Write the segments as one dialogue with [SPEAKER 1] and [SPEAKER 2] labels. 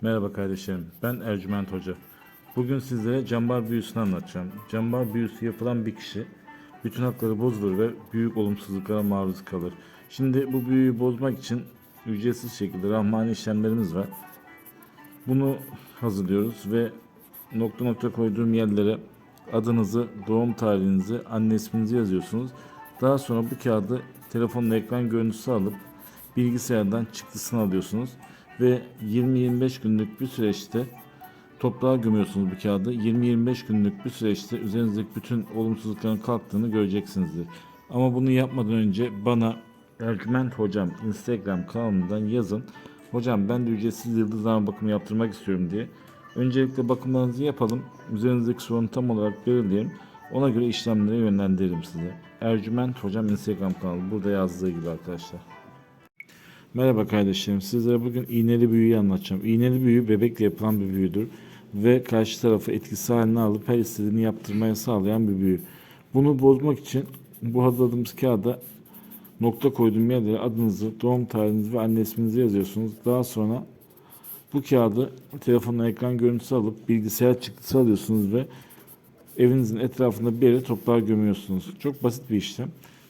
[SPEAKER 1] Merhaba kardeşlerim, ben Ercüment Hoca. Bugün sizlere cambar büyüsünü anlatacağım. Cambar büyüsü yapılan bir kişi bütün hakları bozulur ve büyük olumsuzluklara maruz kalır. Şimdi bu büyüyü bozmak için ücretsiz şekilde rahmani işlemlerimiz var. Bunu hazırlıyoruz ve nokta nokta koyduğum yerlere adınızı, doğum tarihinizi, anne isminizi yazıyorsunuz. Daha sonra bu kağıdı telefonla ekran görüntüsü alıp bilgisayardan çıktısını alıyorsunuz ve 20-25 günlük bir süreçte toprağa gömüyorsunuz bu kağıdı. 20-25 günlük bir süreçte üzerinizdeki bütün olumsuzlukların kalktığını göreceksinizdir. Ama bunu yapmadan önce bana Ercüment Hocam Instagram kanalından yazın. Hocam ben de ücretsiz yıldızlama bakımı yaptırmak istiyorum diye. Öncelikle bakımlarınızı yapalım. Üzerinizdeki sorunu tam olarak belirleyelim. Ona göre işlemlere yönlendiririm sizi. Ercüment Hocam Instagram kanalı. Burada yazdığı gibi arkadaşlar. Merhaba kardeşlerim. Sizlere bugün iğneli büyüyü anlatacağım. İğneli büyü bebekle yapılan bir büyüdür. Ve karşı tarafı etkisi haline alıp her istediğini yaptırmaya sağlayan bir büyü. Bunu bozmak için bu hazırladığımız kağıda nokta koyduğum yerlere adınızı, doğum tarihinizi ve anne isminizi yazıyorsunuz. Daha sonra bu kağıdı telefonla ekran görüntüsü alıp bilgisayar çıktısı alıyorsunuz ve evinizin etrafında bir yere toprağa gömüyorsunuz. Çok basit bir işlem.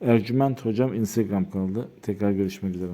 [SPEAKER 1] Ercüment Hocam Instagram kanalı. Tekrar görüşmek üzere.